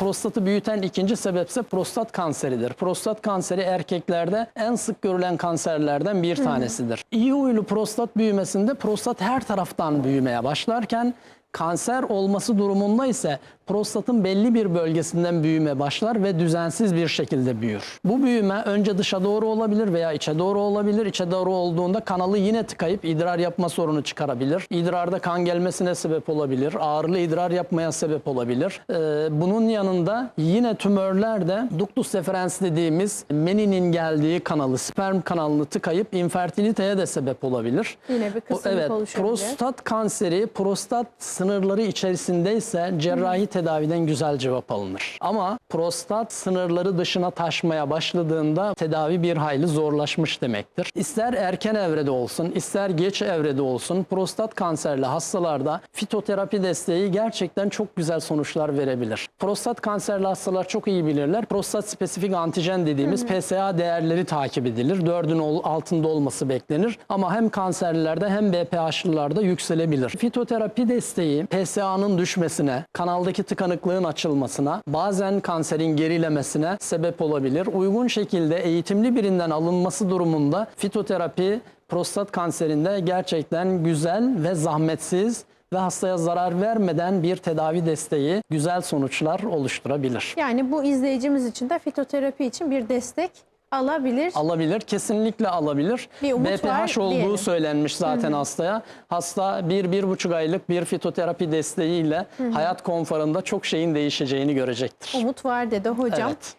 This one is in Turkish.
prostatı büyüten ikinci sebepse prostat kanseridir. Prostat kanseri erkeklerde en sık görülen kanserlerden bir tanesidir. İyi huylu prostat büyümesinde prostat her taraftan büyümeye başlarken kanser olması durumunda ise prostatın belli bir bölgesinden büyüme başlar ve düzensiz bir şekilde büyür. Bu büyüme önce dışa doğru olabilir veya içe doğru olabilir. İçe doğru olduğunda kanalı yine tıkayıp idrar yapma sorunu çıkarabilir. İdrarda kan gelmesine sebep olabilir. Ağrılı idrar yapmaya sebep olabilir. Ee, bunun yanında yine tümörler de ductus deferens dediğimiz meninin geldiği kanalı, sperm kanalını tıkayıp infertiliteye de sebep olabilir. Yine bir O- kısım evet, oluşabilir. prostat kanseri prostat sınırları içerisindeyse cerrahi tedaviden güzel cevap alınır. Ama prostat sınırları dışına taşmaya başladığında tedavi bir hayli zorlaşmış demektir. İster erken evrede olsun, ister geç evrede olsun prostat kanserli hastalarda fitoterapi desteği gerçekten çok güzel sonuçlar verebilir. Prostat kanserli hastalar çok iyi bilirler. Prostat spesifik antijen dediğimiz PSA değerleri takip edilir. Dördün ol- altında olması beklenir. Ama hem kanserlilerde hem BPH'lılarda yükselebilir. Fitoterapi desteği PSA'nın düşmesine, kanaldaki tıkanıklığın açılmasına, bazen kanserin gerilemesine sebep olabilir. Uygun şekilde eğitimli birinden alınması durumunda fitoterapi prostat kanserinde gerçekten güzel ve zahmetsiz ve hastaya zarar vermeden bir tedavi desteği güzel sonuçlar oluşturabilir. Yani bu izleyicimiz için de fitoterapi için bir destek alabilir. Alabilir, kesinlikle alabilir. Bir umut BPH var olduğu diyelim. söylenmiş zaten hastaya. Hasta bir, bir buçuk aylık bir fitoterapi desteğiyle hayat konforunda çok şeyin değişeceğini görecektir. Umut var dedi hocam. Evet.